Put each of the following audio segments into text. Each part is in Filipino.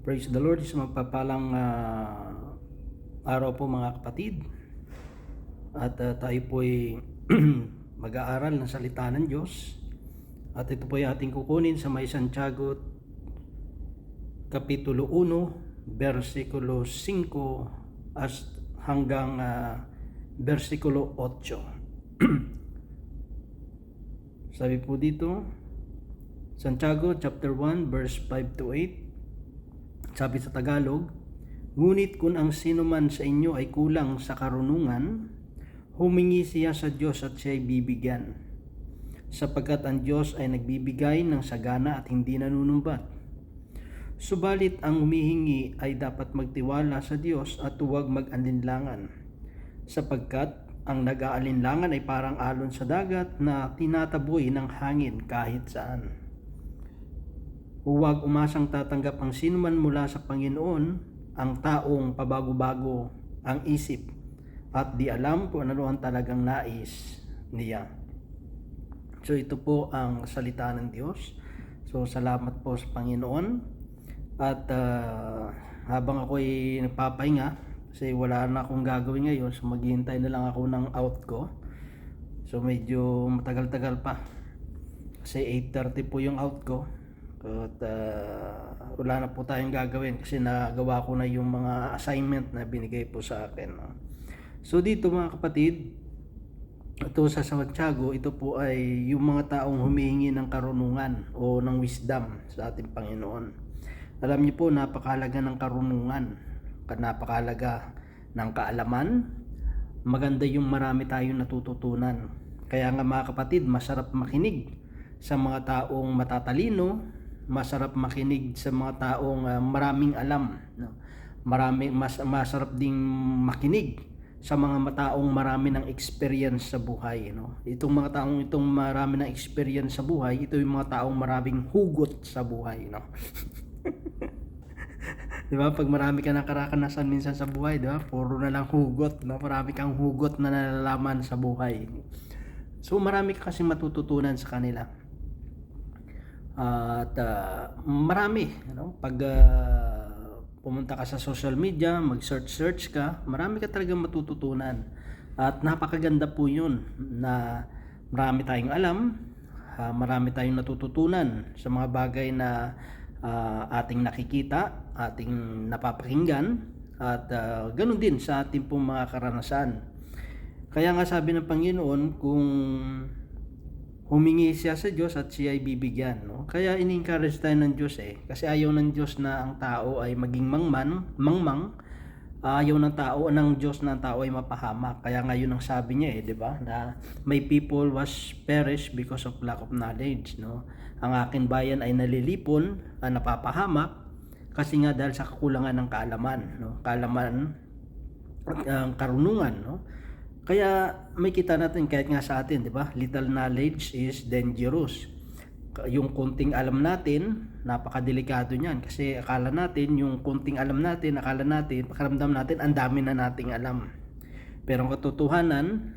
Praise the Lord, isang magpapalang ah, araw po mga kapatid. At ah, tayo po ay mag-aaral ng salita ng Diyos. At ito po ay ating kukunin sa may Santiago Kapitulo 1, versikulo 5 as hanggang ah, versikulo 8. Sabi po dito, Santiago chapter 1 verse 5 to 8. Sabi sa Tagalog, Ngunit kung ang sino man sa inyo ay kulang sa karunungan, humingi siya sa Diyos at siya ay bibigyan. Sapagkat ang Diyos ay nagbibigay ng sagana at hindi nanunumbat. Subalit ang humihingi ay dapat magtiwala sa Diyos at huwag mag-alinlangan. Sapagkat ang nag-aalinlangan ay parang alon sa dagat na tinataboy ng hangin kahit saan. Huwag umasang tatanggap ang sinuman mula sa Panginoon ang taong pabago-bago ang isip at di alam kung ano ang talagang nais niya. So ito po ang salita ng Diyos. So salamat po sa Panginoon. At ah, habang ako ay nagpapahinga, kasi wala na akong gagawin ngayon, so maghihintay na lang ako ng out ko. So medyo matagal-tagal pa. Kasi 8.30 po yung out ko. At ah, wala na po tayong gagawin kasi nagawa ko na yung mga assignment na binigay po sa akin. no. So dito mga kapatid, ito sa Santiago, ito po ay yung mga taong humihingi ng karunungan o ng wisdom sa ating Panginoon. Alam niyo po, napakalaga ng karunungan, napakalaga ng kaalaman, maganda yung marami tayong natututunan. Kaya nga mga kapatid, masarap makinig sa mga taong matatalino, masarap makinig sa mga taong ah, maraming alam. No? Marami, mas, masarap ding makinig sa mga mataong marami ng experience sa buhay. No? Itong mga taong itong marami ng experience sa buhay, ito yung mga taong maraming hugot sa buhay. No? Di ba? Pag marami ka ng karakanasan minsan sa buhay, di ba? Puro na lang hugot, no? Marami kang hugot na nalalaman sa buhay. So marami ka kasi matututunan sa kanila. At ah, marami, ano? Pag ah, pumunta ka sa social media, mag-search-search ka, marami ka talagang matututunan. At napakaganda po 'yun na marami tayong alam, ah, marami tayong natututunan sa mga bagay na ah, ating nakikita, ating napapakinggan at ah, ganun din sa ating pong mga karanasan. Kaya nga sabi ng Panginoon kung humingi siya sa Diyos at siya ay bibigyan. No? Kaya ini-encourage tayo ng Diyos eh. Kasi ayaw ng Diyos na ang tao ay maging mangman, mangmang. Ayaw ng tao, ng Diyos na ang tao ay mapahamak. Kaya nga yun ang sabi niya eh, di ba? Na may people was perish because of lack of knowledge. No? Ang akin bayan ay nalilipon, ah, napapahamak, kasi nga dahil sa kakulangan ng kaalaman. No? Kaalaman at ang karunungan. No? Kaya may kita natin kahit nga sa atin, di ba? Little knowledge is dangerous. Yung kunting alam natin, napakadelikado niyan kasi akala natin yung kunting alam natin, akala natin, pakiramdam natin ang dami na nating alam. Pero ang katotohanan,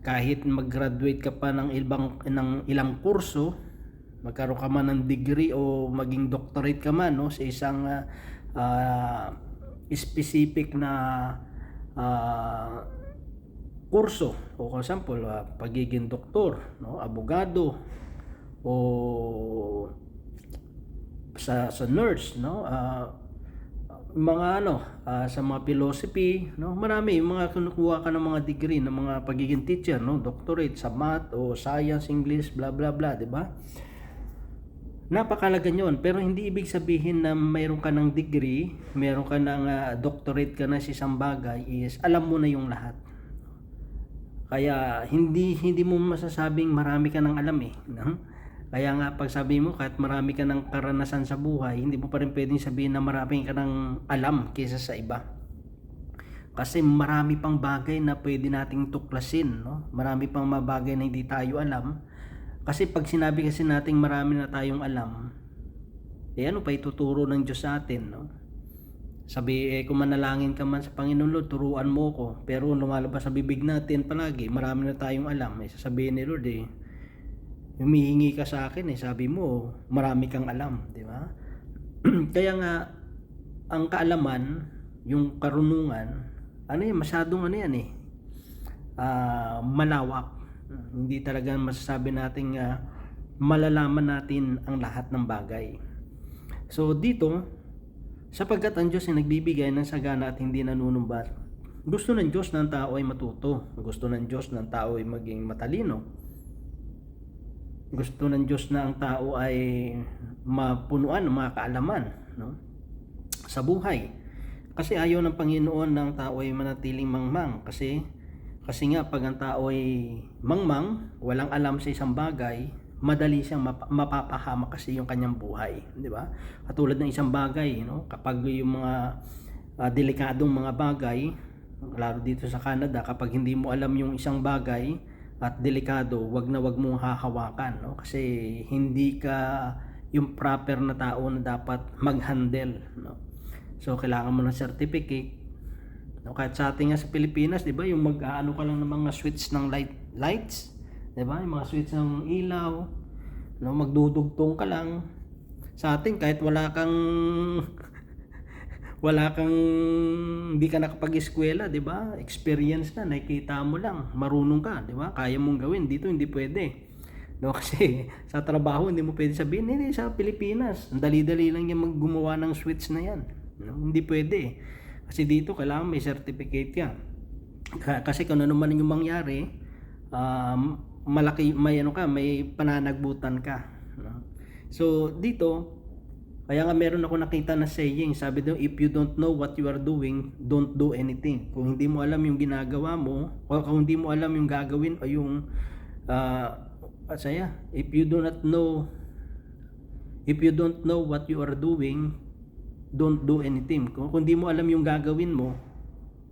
kahit mag-graduate ka pa ng ibang ng ilang kurso, magkaroon ka man ng degree o maging doctorate ka man no sa isang ah, ah, specific na ah, kurso o for example ah, pagiging doktor no? Abogado o sa sa nurse no? Ah, mga ano ah, sa mga philosophy no? Marami yung mga kinukuha ka ng mga degree ng mga pagiging teacher no? Doctorate sa math o science english bla bla bla di ba? Napakalaga yun. Pero hindi ibig sabihin na mayroon ka ng degree mayroon ka ng ah, doctorate ka na sa isang bagay is alam mo na yung lahat kaya hindi hindi mo masasabing marami ka ng alam eh. No? Kaya nga pag sabi mo kahit marami ka ng karanasan sa buhay, hindi mo pa rin pwedeng sabihin na marami ka ng alam kaysa sa iba. Kasi marami pang bagay na pwede nating tuklasin, no? Marami pang mga bagay na hindi tayo alam. Kasi pag sinabi kasi nating marami na tayong alam, eh ano pa ituturo ng Diyos sa atin, no? Sabi, eh, kung manalangin ka man sa Panginoon Lord, turuan mo ko. Pero lumalabas sa bibig natin palagi, marami na tayong alam. Eh, sasabihin ni Lord, eh, humihingi ka sa akin, eh, sabi mo, marami kang alam, di ba? Kaya nga, ang kaalaman, yung karunungan, ano yan, masyadong ano yan eh, ah, malawak. Hindi talaga masasabi natin ah, malalaman natin ang lahat ng bagay. So dito, sapagkat ang Diyos ay nagbibigay ng sagana at hindi nanunumbat, gusto ng Diyos na tao ay matuto. Gusto ng Diyos na tao ay maging matalino. Gusto ng Diyos na ang tao ay mapunuan ng mga kaalaman no? sa buhay. Kasi ayaw ng Panginoon ng tao ay manatiling mangmang. Kasi, kasi nga pag ang tao ay mangmang, walang alam sa isang bagay, madali siyang map- mapapahama kasi yung kanyang buhay, di ba? Katulad ng isang bagay, no? Kapag yung mga ah, delikadong mga bagay, lalo dito sa Canada, kapag hindi mo alam yung isang bagay at delikado, wag na wag mong hahawakan, no? Kasi hindi ka yung proper na tao na dapat mag-handle, no? So kailangan mo ng certificate. No, kahit sa atin nga sa Pilipinas, 'di ba, yung mag-aano ka lang ng mga switch ng light lights, 'di ba? Yung mga switch ng ilaw, no, magdudugtong ka lang. Sa atin kahit wala kang wala kang hindi ka nakapag-eskwela, 'di ba? Experience na, nakikita mo lang, marunong ka, 'di ba? Kaya mong gawin dito, hindi pwede. No, kasi sa trabaho hindi mo pwede sabihin, hindi sa Pilipinas, ang dali-dali lang yan maggumawa ng switch na yan. No, hindi pwede. Kasi dito kailangan may certificate. Ka- Kasi kung ano man yung mangyari, um, malaki may ano ka, may pananagbutan ka. So dito, kaya nga meron ako nakita na saying, sabi doon, if you don't know what you are doing, don't do anything. Kung hindi mo alam yung ginagawa mo, o kung hindi mo alam yung gagawin o yung uh, saya, if you do not know if you don't know what you are doing, don't do anything. Kung, kung di mo alam yung gagawin mo,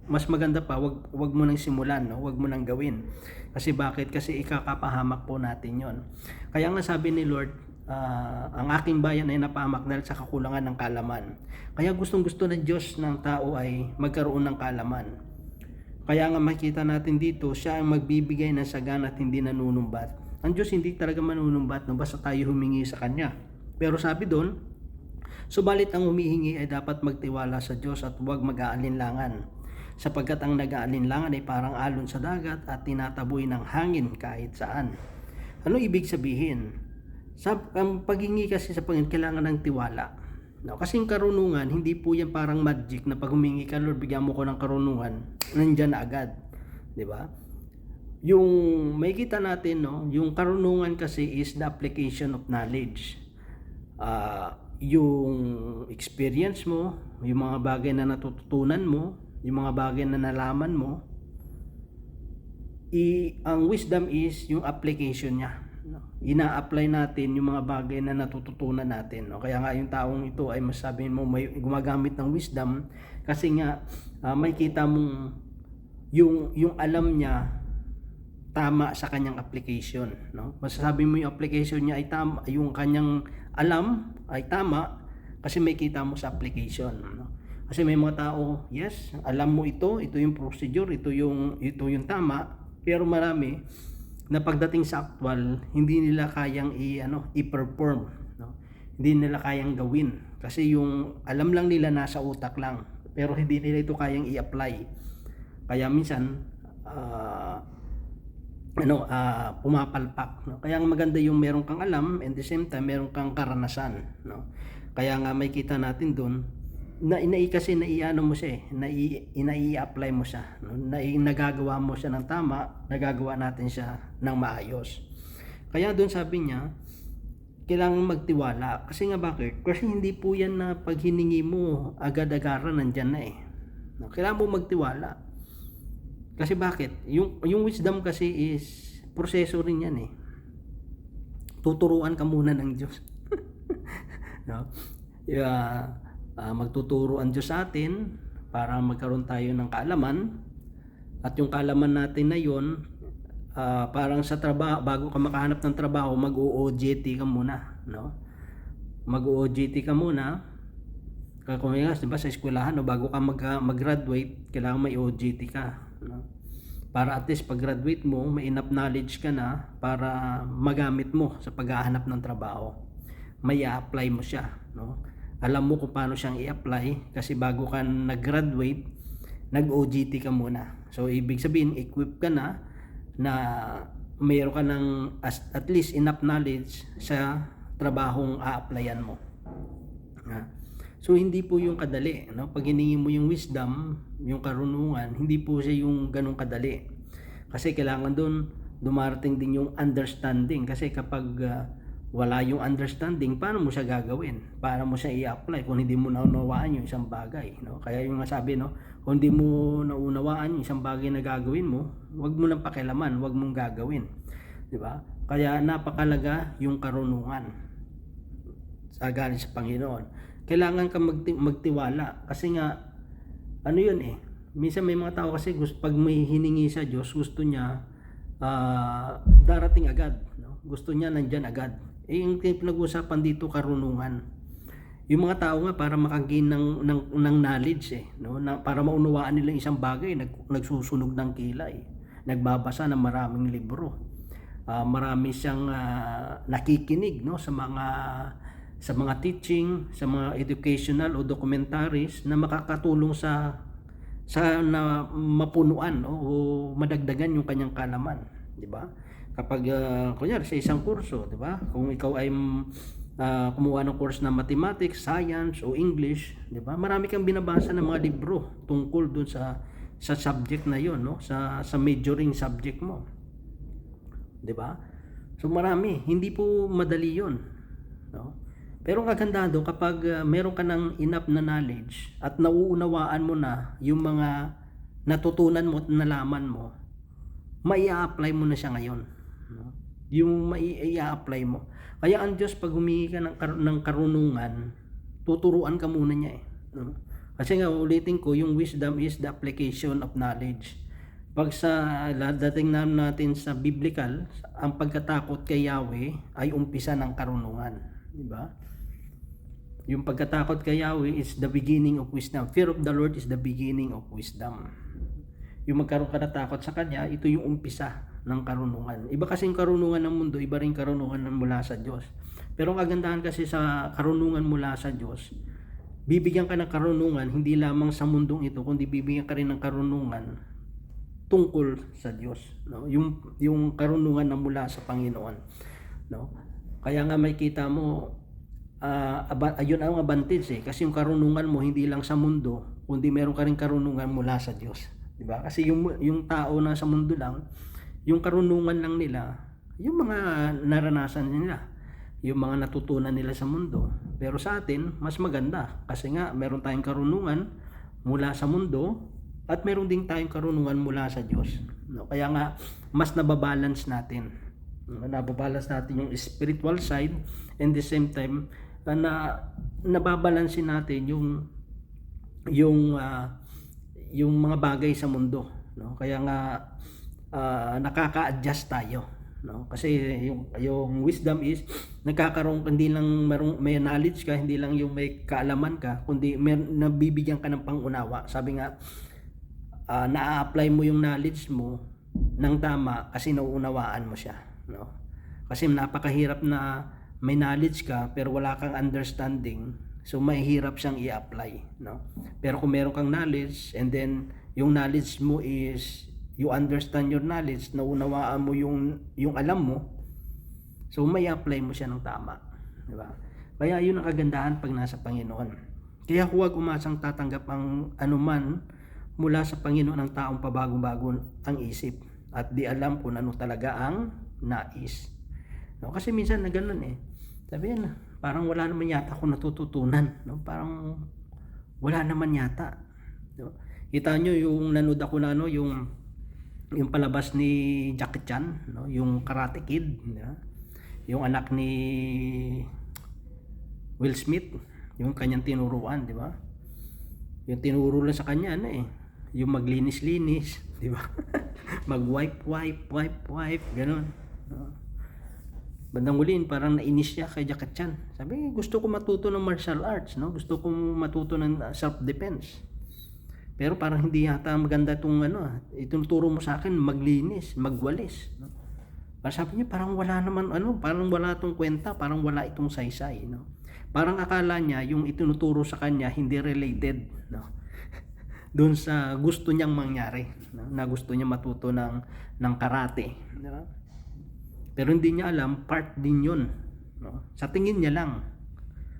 mas maganda pa, wag, wag mo nang simulan, no? wag mo nang gawin. Kasi bakit? Kasi ikakapahamak po natin yon. Kaya nga sabi ni Lord, ah, ang aking bayan ay napahamak dahil sa kakulangan ng kalaman. Kaya gustong gusto ng Diyos ng tao ay magkaroon ng kalaman. Kaya nga makita natin dito, siya ang magbibigay ng sagana at hindi nanunumbat. Ang Diyos hindi talaga manunumbat no, basta tayo humingi sa Kanya. Pero sabi doon, Subalit ang humihingi ay dapat magtiwala sa Diyos at huwag mag-aalinlangan. Sapagkat ang nag-aalinlangan ay parang alon sa dagat at tinataboy ng hangin kahit saan. Ano ibig sabihin? Sa, ang paghingi kasi sa Panginoon kailangan ng tiwala. No, kasi yung karunungan, hindi po yan parang magic na pag humingi ka, Lord, bigyan mo ko ng karunungan, nandyan na agad. Di ba? Yung may kita natin, no, yung karunungan kasi is the application of knowledge. Ah, yung experience mo, yung mga bagay na natututunan mo, yung mga bagay na nalaman mo, i ang wisdom is yung application niya. No? Ina-apply natin yung mga bagay na natututunan natin. No? Kaya nga yung taong ito ay masabi mo may gumagamit ng wisdom kasi nga ah, may kita mong yung yung alam niya tama sa kanyang application no masasabi mo yung application niya ay tama yung kanyang alam ay tama kasi may kita mo sa application no kasi may mga tao yes alam mo ito ito yung procedure ito yung ito yung tama. Pero marami na pagdating sa actual hindi nila kayang i ano i-perform no? Hindi nila kayang gawin. Kasi yung alam lang nila nasa utak lang pero hindi nila ito kayang i-apply. Kaya minsan ah, ano ah, pumapalpak no? kaya ang maganda yung meron kang alam and the same time meron kang karanasan no? Kaya nga may kita natin doon na inai kasi naiano mo siya eh, nai inai-apply mo siya no? na nagagawa mo siya ng tama nagagawa natin siya ng maayos kaya doon sabi niya kailangan magtiwala kasi nga bakit kasi hindi po yan na pag hiningi mo agad-agaran nandyan na eh no? kailangan mo magtiwala kasi bakit? Yung, yung wisdom kasi is proseso rin yan eh. Tuturuan ka muna ng Diyos. no? Yeah, ah, magtuturo ang Diyos sa atin para magkaroon tayo ng kaalaman. At yung kaalaman natin na yun, ah, parang sa trabaho, bago ka makahanap ng trabaho, mag-OJT ka muna. No? Mag-OJT ka muna. Kung nga, di ba sa eskwelahan, no, bago ka mag, mag-graduate, kailangan may OJT ka. No? Para at least pag graduate mo, may enough knowledge ka na para magamit mo sa paghahanap ng trabaho. May apply mo siya. No? Alam mo kung paano siyang i-apply kasi bago ka nag-graduate, nag-OGT ka muna. So ibig sabihin, equip ka na na mayroon ka ng at least enough knowledge sa trabahong a-applyan mo. So hindi po yung kadali, no? Pag hiningi mo yung wisdom, yung karunungan, hindi po siya yung ganong kadali. Kasi kailangan doon dumarating din yung understanding kasi kapag ah, wala yung understanding, paano mo siya gagawin? Paano mo siya i-apply kung hindi mo naunawaan yung isang bagay, no? Kaya yung nasabi, no, kung hindi mo naunawaan yung isang bagay na gagawin mo, wag mo nang pakialaman, wag mong gagawin. 'Di ba? Kaya napakalaga yung karunungan sa galing sa Panginoon. Kailangan ka magti- magtiwala kasi nga ano 'yun eh. Minsan may mga tao kasi gusto pag may hiningi sa Diyos, gusto niya ah, darating agad, no? Gusto niya nandiyan agad. Eh yung pinag-uusapan dito karunungan. Yung mga tao nga para makagain ng ng, ng knowledge eh, no? Na, para maunawaan nila isang bagay, nag, nagsusunog ng kilay. Nagbabasa ng maraming libro. Ah, marami siyang ah, nakikinig no sa mga sa mga teaching, sa mga educational o documentaries na makakatulong sa sa na mapunuan o madagdagan yung kanyang kalaman, di ba? Kapag uh, kunyari sa isang kurso, di ba? Kung ikaw ay ah, kumuha ng course na mathematics, science o English, di ba? Marami kang binabasa ng mga libro tungkol dun sa sa subject na yon, no? Sa sa majoring subject mo. 'di ba? So marami, hindi po madali 'yon, no? Pero ang kagandahan doon kapag uh, meron ka ng enough na knowledge at nauunawaan mo na yung mga natutunan mo at nalaman mo, mai-apply mo na siya ngayon. Yung mai-apply mo. Kaya ang Diyos pag humingi ka ng, kar- ng karunungan, tuturuan ka muna niya eh. No? Kasi nga ulitin ko, yung wisdom is the application of knowledge. Pag sa dating na natin sa biblical, ang pagkatakot kay Yahweh ay umpisa ng karunungan, di ba? Yung pagkatakot kay Yahweh is the beginning of wisdom. Fear of the Lord is the beginning of wisdom. Yung magkaroon ka na takot sa Kanya, ito yung umpisa ng karunungan. Iba kasing karunungan ng mundo, iba rin karunungan ng mula sa Diyos. Pero ang kagandahan kasi sa karunungan mula sa Diyos, bibigyan ka ng karunungan hindi lamang sa mundong ito, kundi bibigyan ka rin ng karunungan tungkol sa Diyos, no? Yung yung karunungan na mula sa Panginoon, no? Kaya nga may kita mo aba, ayun ang advantage eh kasi yung karunungan mo hindi lang sa mundo, kundi meron ka rin karunungan mula sa Diyos, 'di ba? Kasi yung yung tao na sa mundo lang, yung karunungan lang nila, yung mga naranasan nila, yung mga natutunan nila sa mundo. Pero sa atin, mas maganda kasi nga meron tayong karunungan mula sa mundo at meron ding tayong karunungan mula sa Diyos. No? Kaya nga, mas nababalance natin. Nababalance natin yung spiritual side and the same time, uh, na nababalansin natin yung yung ah, yung mga bagay sa mundo no kaya nga ah, nakaka-adjust tayo no? Kasi yung yung wisdom is nagkakaroon hindi lang merong may knowledge ka hindi lang yung may kaalaman ka kundi may nabibigyan ka ng pangunawa. Sabi nga ah, na-apply mo yung knowledge mo ng tama kasi nauunawaan mo siya no? Kasi napakahirap na may knowledge ka pero wala kang understanding so mahirap siyang i-apply no? Pero kung meron kang knowledge and then yung knowledge mo is you understand your knowledge naunawaan mo yung yung alam mo so may apply mo siya ng tama di ba kaya yun ang kagandahan pag nasa Panginoon kaya huwag umasang tatanggap ang anuman mula sa Panginoon ang taong pabago-bago ang isip at di alam kung ano talaga ang nais no kasi minsan na ganun eh sabi yan, parang wala naman yata ako natututunan. No? Parang wala naman yata. No? Kita nyo yung nanood ako na ano, yung yung palabas ni Jackie Chan, no? yung Karate Kid, no? yung anak ni Will Smith, yung kanyang tinuruan, di ba? Yung tinuro lang sa kanya, ano eh, yung maglinis-linis, di ba? Mag-wipe, wipe, wipe, wipe, ganun. No? Bandang huliin, parang nainis siya kay Jackie Chan. Sabi, gusto ko matuto ng martial arts, no? Gusto ko matuto ng self-defense. Pero parang hindi yata maganda itong ano, itinuturo mo sa akin maglinis, magwalis. No? Parang sabi niya, parang wala naman ano, parang wala itong kwenta, parang wala itong saysay. No? Parang akala niya yung itinuturo sa kanya hindi related, no? Doon sa gusto niyang mangyari, no? na gusto niya matuto ng ng karate, ba? Pero hindi niya alam part din 'yun, no? Sa tingin niya lang.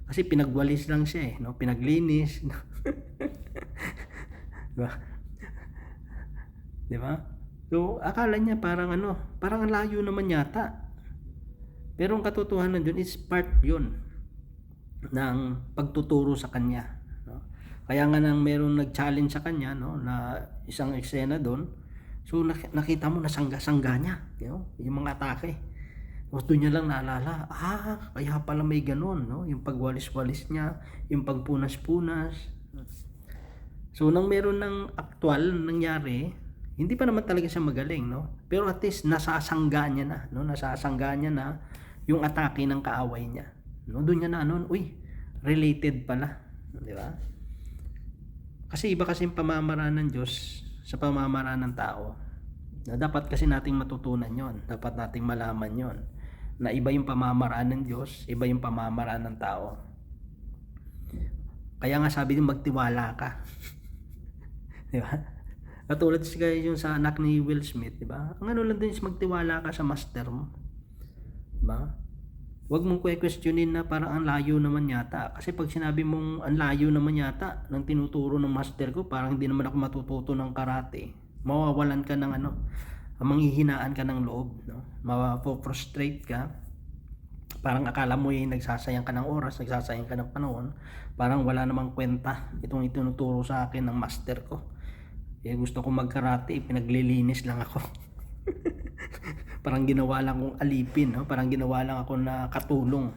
Kasi pinagwalis lang siya eh, no? Pinaglinis. no? di ba? Di ba? So, akala niya parang ano, parang ang layo naman yata. Pero ang katotohanan dun is part yun ng pagtuturo sa kanya. No? Kaya nga nang merong nag-challenge sa kanya, no, na isang eksena doon, so nak- nakita mo na sangga-sangga niya, you know, yung mga atake. Tapos doon niya lang naalala, ah, kaya pala may ganun, no? yung pagwalis-walis niya, yung pagpunas-punas. So, nang meron ng actual nangyari, hindi pa naman talaga siya magaling, no? Pero at least nasasangga niya na, no? Nasasangga niya na yung atake ng kaaway niya. No, doon niya na ano, uy, related pala, di ba? Kasi iba kasi yung pamamaraan ng Diyos sa pamamaraan ng tao. Na dapat kasi nating matutunan 'yon, dapat nating malaman 'yon. Na iba yung pamamaraan ng Diyos, iba yung pamamaraan ng tao. Kaya nga sabi din magtiwala ka. di ba? Katulad si guys yung sa anak ni Will Smith, di ba? Ang ano lang din is magtiwala ka sa master mo. Di ba? Huwag mong questionin na parang ang layo naman yata. Kasi pag sinabi mong ang layo naman yata ng tinuturo ng master ko, parang hindi naman ako matututo ng karate. Mawawalan ka ng ano, manghihinaan ka ng loob. No? Mapo-frustrate ka. Parang akala mo yung nagsasayang ka ng oras, nagsasayang ka ng panahon. Parang wala namang kwenta itong itinuturo sa akin ng master ko. Eh, gusto ko magkarate, pinaglilinis lang ako. parang ginawa lang kong alipin, no? parang ginawa lang ako na katulong.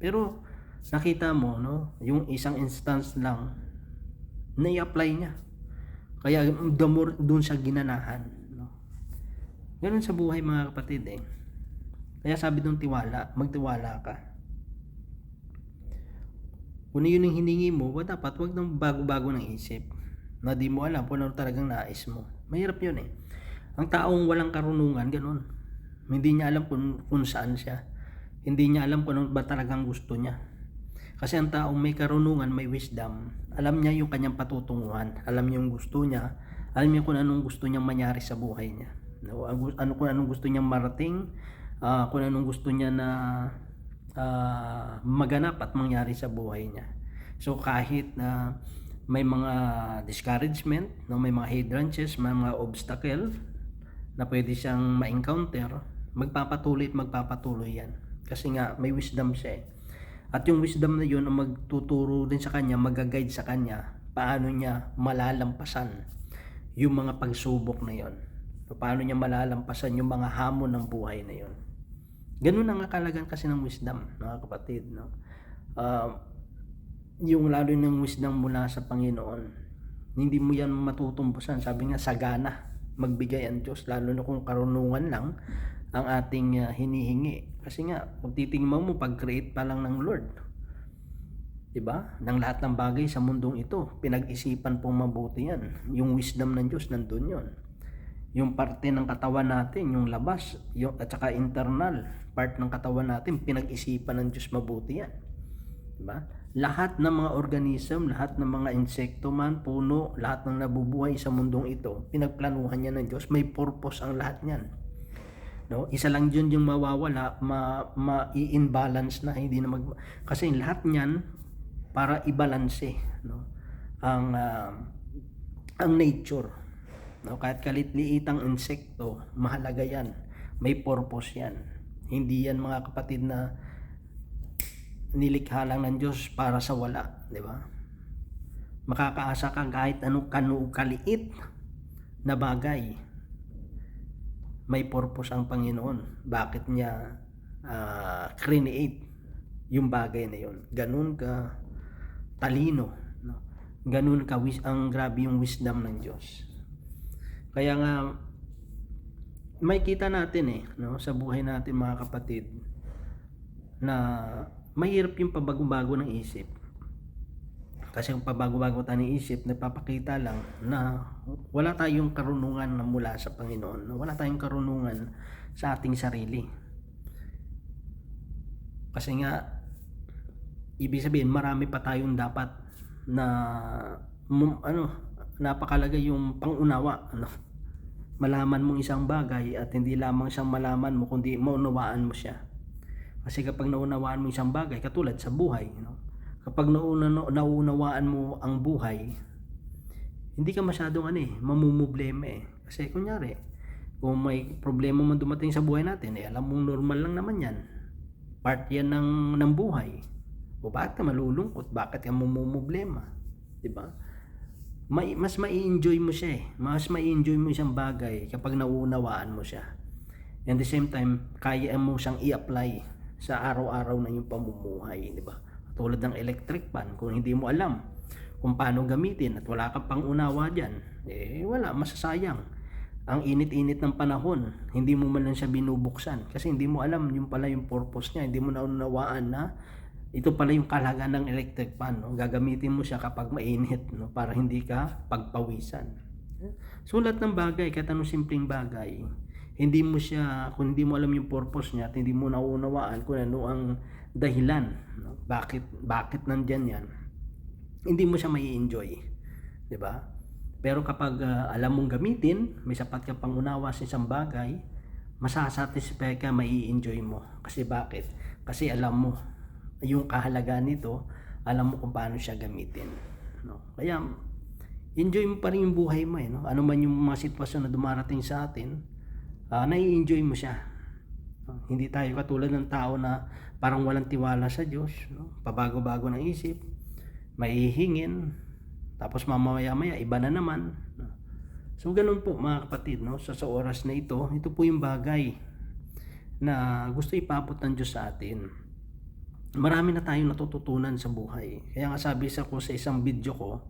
Pero nakita mo, no? yung isang instance lang, na-apply niya. Kaya the more doon sa ginanahan. No? Ganun sa buhay mga kapatid eh. Kaya sabi nung tiwala, magtiwala ka. Kung yun yung hiningi mo, dapat wag nang bago-bago ng isip. Na di mo alam kung ano talagang nais mo. Mahirap yun eh. Ang taong walang karunungan, ganun. Hindi niya alam kung, kung saan siya. Hindi niya alam kung ano ba talagang gusto niya. Kasi ang taong may karunungan, may wisdom, alam niya yung kanyang patutunguhan, alam niya yung gusto niya, alam niya kung anong gusto niyang mangyari sa buhay niya. No, ano kung anong gusto niyang marating, uh, kung anong gusto niya na uh, maganap at mangyari sa buhay niya. So kahit na may mga discouragement, no, may mga hindrances, may mga obstacle na pwede siyang ma-encounter, magpapatuloy at magpapatuloy yan. Kasi nga may wisdom siya eh. At yung wisdom na yun ang magtuturo din sa kanya, magaguide sa kanya paano niya malalampasan yung mga pagsubok na yon. So, paano niya malalampasan yung mga hamon ng buhay na yon. Ganun ang akalagan kasi ng wisdom, mga kapatid. No? Uh, yung lalo ng wisdom mula sa Panginoon, hindi mo yan matutumpusan. Sabi nga, sagana magbigay ang Diyos, lalo na kung karunungan lang ang ating uh, hinihingi. Kasi nga, kung titingnan mo, pag-create pa lang ng Lord, Diba? Ng lahat ng bagay sa mundong ito, pinag-isipan pong mabuti yan. Yung wisdom ng Diyos, nandun yon. Yung parte ng katawan natin, yung labas, yung, at saka internal part ng katawan natin, pinag-isipan ng Diyos mabuti yan. Diba? Lahat ng mga organism, lahat ng mga insekto man, puno, lahat ng nabubuhay sa mundong ito, pinagplanuhan niya ng Diyos, may purpose ang lahat niyan. No? Isa lang 'yun yung mawawala, ma, ma-i-imbalance na hindi na mag kasi lahat niyan para i-balance no ang uh, ang nature no kahit kalit-liitang insekto mahalaga yan may purpose yan hindi yan mga kapatid na nilikha lang ng Diyos para sa wala di ba makakaasa ka kahit anong kanu kaliit na bagay may purpose ang Panginoon bakit niya uh, create yung bagay na yon ganun ka talino. No? Ganun ka, ang grabe yung wisdom ng Diyos. Kaya nga, may kita natin eh, no, sa buhay natin mga kapatid, na mahirap yung pabago-bago ng isip. Kasi yung pabago-bago tayo ng isip, nagpapakita lang na wala tayong karunungan na mula sa Panginoon. Wala tayong karunungan sa ating sarili. Kasi nga, ibig sabihin marami pa tayong dapat na mum- ano napakalaga yung pangunawa ano malaman mong isang bagay at hindi lamang siyang malaman mo kundi maunawaan mo siya kasi kapag naunawaan mo isang bagay katulad sa buhay no? kapag nauna, naunawaan mo ang buhay hindi ka masyadong ano eh mamumblema eh kasi kunyari kung may problema man dumating sa buhay natin eh alam mong normal lang naman yan part yan ng, ng buhay o bakit ka malulungkot bakit ka mamumblema di ba may, mas mai-enjoy mo siya eh. Mas mai-enjoy mo isang bagay kapag nauunawaan mo siya. And the same time, kaya mo siyang i-apply sa araw-araw na yung pamumuhay, di ba? Tulad ng electric fan, kung hindi mo alam kung paano gamitin at wala ka pang unawa dyan, eh wala, masasayang. Ang init-init ng panahon, hindi mo man lang siya binubuksan kasi hindi mo alam yung pala yung purpose niya, hindi mo naunawaan na ito pala yung kalagaan ng electric fan no? gagamitin mo siya kapag mainit no? para hindi ka pagpawisan sulat ng bagay kahit anong simpleng bagay hindi mo siya kung hindi mo alam yung purpose niya at hindi mo nauunawaan kung ano ang dahilan no? bakit bakit nandyan yan hindi mo siya mai enjoy di ba pero kapag ah, alam mong gamitin may sapat ka pangunawa sa isang bagay masasatisfy ka mai enjoy mo kasi bakit kasi alam mo yung kahalagaan nito, alam mo kung paano siya gamitin. No? Kaya, enjoy mo pa rin yung buhay mo. Eh, no? Ano man yung mga sitwasyon na dumarating sa atin, uh, nai-enjoy mo siya. No? Hindi tayo katulad ng tao na parang walang tiwala sa Diyos. No? Pabago-bago ng isip, maihingin, tapos mamaya-maya, iba na naman. No? So, ganun po mga kapatid, no? sa, sa oras na ito, ito po yung bagay na gusto ipapot ng Diyos sa atin marami na tayong natututunan sa buhay. Kaya nga sabi sa ko sa isang video ko,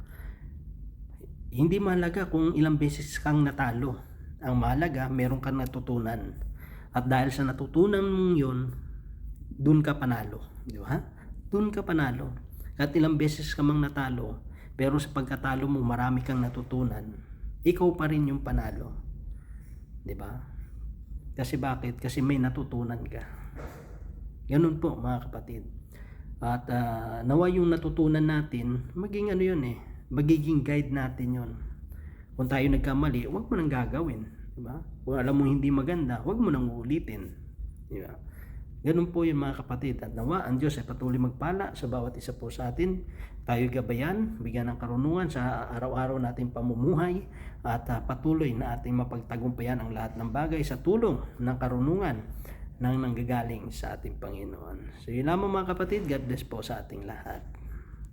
hindi mahalaga kung ilang beses kang natalo. Ang mahalaga, meron kang natutunan. At dahil sa natutunan mong yun, dun ka panalo. Di ba? Dun ka panalo. At ilang beses ka mang natalo, pero sa pagkatalo mo marami kang natutunan, ikaw pa rin yung panalo. Di ba? Kasi bakit? Kasi may natutunan ka. Ganun po mga kapatid. At uh, nawa yung natutunan natin, maging ano yun eh, magiging guide natin yon. Kung tayo nagkamali, huwag mo nang gagawin. Diba? Kung alam mo hindi maganda, huwag mo nang ulitin. Diba? Ganun po yung mga kapatid. At nawa, ang Diyos ay patuloy magpala sa bawat isa po sa atin. Tayo gabayan, bigyan ng karunungan sa araw-araw nating pamumuhay at uh, patuloy na ating mapagtagumpayan ang lahat ng bagay sa tulong ng karunungan nang nanggagaling sa ating Panginoon. So yun lamang mga kapatid, God bless po sa ating lahat.